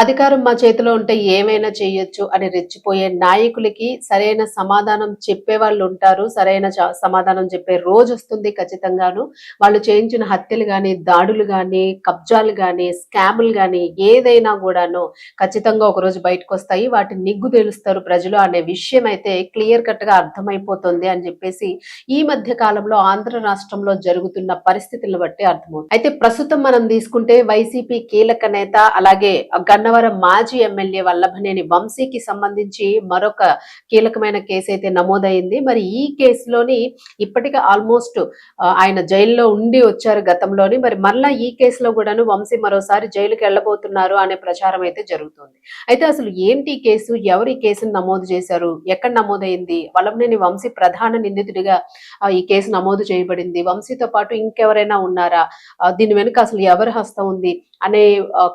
అధికారం మా చేతిలో ఉంటే ఏమైనా చేయొచ్చు అని రెచ్చిపోయే నాయకులకి సరైన సమాధానం చెప్పే వాళ్ళు ఉంటారు సరైన చ- సమాధానం చెప్పే రోజు వస్తుంది ఖచ్చితంగాను. వాళ్ళు చేయించిన హత్యలు కానీ దాడులు కానీ కబ్జాలు కానీ స్కాములు కానీ ఏదైనా కూడాను ఖచ్చితంగా ఒక రోజు బయటకు వస్తాయి వాటి నిగ్గు తెలుస్తారు ప్రజలు అనే విషయం అయితే క్లియర్ కట్గా అర్థమైపోతుంది అని చెప్పేసి ఈ మధ్య కాలంలో ఆంధ్ర రాష్ట్రంలో జరుగుతున్న పరిస్థితులను బట్టి అర్థమవుతుంది. అయితే ప్రస్తుతం మనం తీసుకుంటే వైసీపీ కీలక నేత అలాగే గన్న గన్నవరం మాజీ ఎమ్మెల్యే వల్లభనేని వంశీకి సంబంధించి మరొక కీలకమైన కేసు అయితే నమోదైంది. మరి ఈ కేసులోని ఇప్పటికే ఆల్మోస్ట్ ఆయన జైల్లో ఉండి వచ్చారు గతంలోని. మరి మళ్ళా ఈ కేసులో కూడాను వంశీ మరోసారి జైలుకి వెళ్ళబోతున్నారు అనే ప్రచారం అయితే జరుగుతుంది. అయితే అసలు ఏంటి కేసు? ఎవరి కేసును నమోదు చేశారు? ఎక్కడ నమోదైంది? వల్లభనేని వంశీ ప్రధాన నిందితుడిగా ఈ కేసు నమోదు చేయబడింది. వంశీతో పాటు ఇంకెవరైనా ఉన్నారా? దీని వెనుక అసలు ఎవరి హస్తం ఉంది? అనే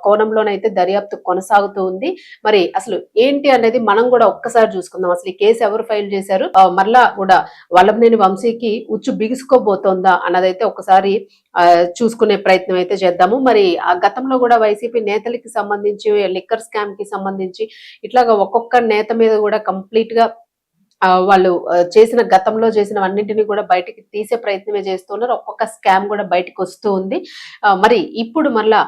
కోణంలోనైతే దర్యాప్తు కొనసాగుతూ ఉంది. మరి అసలు ఏంటి అనేది మనం కూడా ఒక్కసారి చూసుకుందాం. అసలు ఈ కేసు ఎవరు ఫైల్ చేశారు? మరలా కూడా వల్లభనేని వంశీకి ఉచ్చు బిగుసుకోబోతోందా అన్నదైతే ఒకసారి చూసుకునే ప్రయత్నం అయితే చేద్దాము. మరి ఆ గతంలో కూడా వైసీపీ నేతలకి సంబంధించి లిక్కర్ స్కామ్కి సంబంధించి ఇట్లాగా ఒక్కొక్క నేత మీద కూడా కంప్లీట్గా వాళ్ళు చేసిన గతంలో చేసిన అన్నింటిని కూడా బయటికి తీసే ప్రయత్నమే చేస్తున్నారు. ఒక్కొక్క స్కామ్ కూడా బయటకు వస్తూ ఉంది. ఆ, మరి ఇప్పుడు మళ్ళా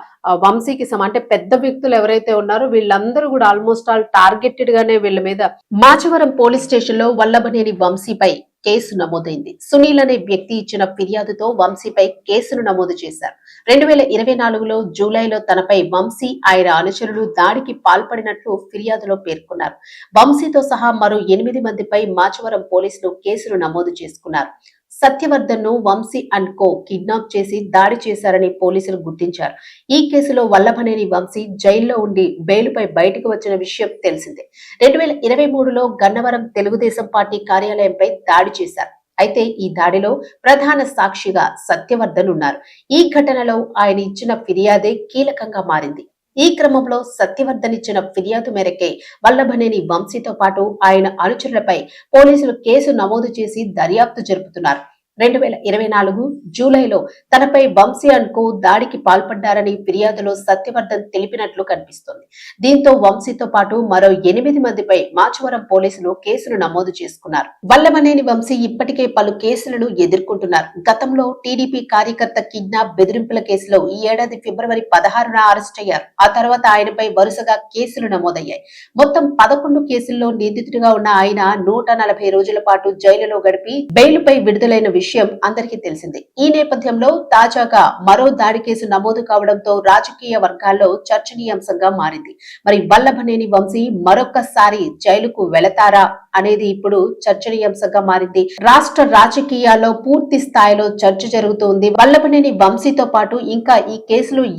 వంశీకి సమ అంటే పెద్ద వ్యక్తులు ఎవరైతే ఉన్నారో వీళ్ళందరూ కూడా ఆల్మోస్ట్ ఆల్ టార్గెటెడ్ గానే వీళ్ళ మీద మాచవరం పోలీస్ స్టేషన్లో వల్లభనేని వంశీపై కేసు నమోదైంది. సునీల్ అనే వ్యక్తి ఇచ్చిన ఫిర్యాదుతో వంశీపై కేసును నమోదు చేశారు. రెండు వేల ఇరవై నాలుగులో జూలైలో తనపై వంశీ ఆయన అనుచరులు దాడికి పాల్పడినట్లు ఫిర్యాదులో పేర్కొన్నారు. వంశీతో సహా మరో ఎనిమిది మందిపై మాచవరం పోలీసులు కేసులు నమోదు చేసుకున్నారు. సత్యవర్ధన్ను వంశీ అండ్ కో కిడ్నాప్ చేసి దాడి చేశారని పోలీసులు గుర్తించారు. ఈ కేసులో వల్లభనేని వంశీ జైల్లో ఉండి బెయిల్పై బయటకు వచ్చిన విషయం తెలిసిందే. రెండు వేల ఇరవై మూడులో గన్నవరం తెలుగుదేశం పార్టీ కార్యాలయంపై దాడి చేశారు. అయితే ఈ దాడిలో ప్రధాన సాక్షిగా సత్యవర్ధన్ ఉన్నారు. ఈ ఘటనలో ఆయన ఇచ్చిన ఫిర్యాదే కీలకంగా మారింది. ఈ క్రమంలో సత్యవర్ధన్ ఇచ్చిన ఫిర్యాదు మేరకే వల్లభనేని వంశీతో పాటు ఆయన అనుచరులపై పోలీసులు కేసు నమోదు చేసి దర్యాప్తు జరుపుతున్నారు. రెండు వేల ఇరవై నాలుగు జూలైలో తనపై వంశీ అండ్ కో దాడికి పాల్పడ్డారని ఫిర్యాదులో సత్యవర్ధన్ తెలిపినట్లు కనిపిస్తోంది. దీంతో వంశీతో పాటు మరో ఎనిమిది మందిపై మాచవరం పోలీసులు కేసులు నమోదు చేసుకున్నారు. వల్లమనేని వంశీ ఇప్పటికే పలు కేసులను ఎదుర్కొంటున్నారు. గతంలో టీడీపీ కార్యకర్త కిడ్నాప్ బెదిరింపుల కేసులో ఈ ఏడాది ఫిబ్రవరి పదహారున అరెస్ట్ అయ్యారు. ఆ తర్వాత ఆయనపై వరుసగా కేసులు నమోదయ్యాయి. మొత్తం పదకొండు కేసుల్లో నిందితుడిగా ఉన్న ఆయన నూట నలభై రోజుల పాటు జైలులో గడిపి బెయిలుపై విడుదలైన విషయం అందరికీ తెలిసిందే. ఈ నేపథ్యంలో తాజాగా మరో దాడి కేసు నమోదు కావడంతో రాజకీయ వర్గాల్లో చర్చనీయాంశంగా మారింది. మరి వల్లభనేని వంశీ మరొకసారి జైలుకు వెళతారా అనేది ఇప్పుడు చర్చనీయాంశంగా మారింది. రాష్ట్ర రాజకీయాల్లో పూర్తి స్థాయిలో చర్చ జరుగుతోంది వల్లభనేని వంశీతో పాటు ఇంకా ఈ కేసులు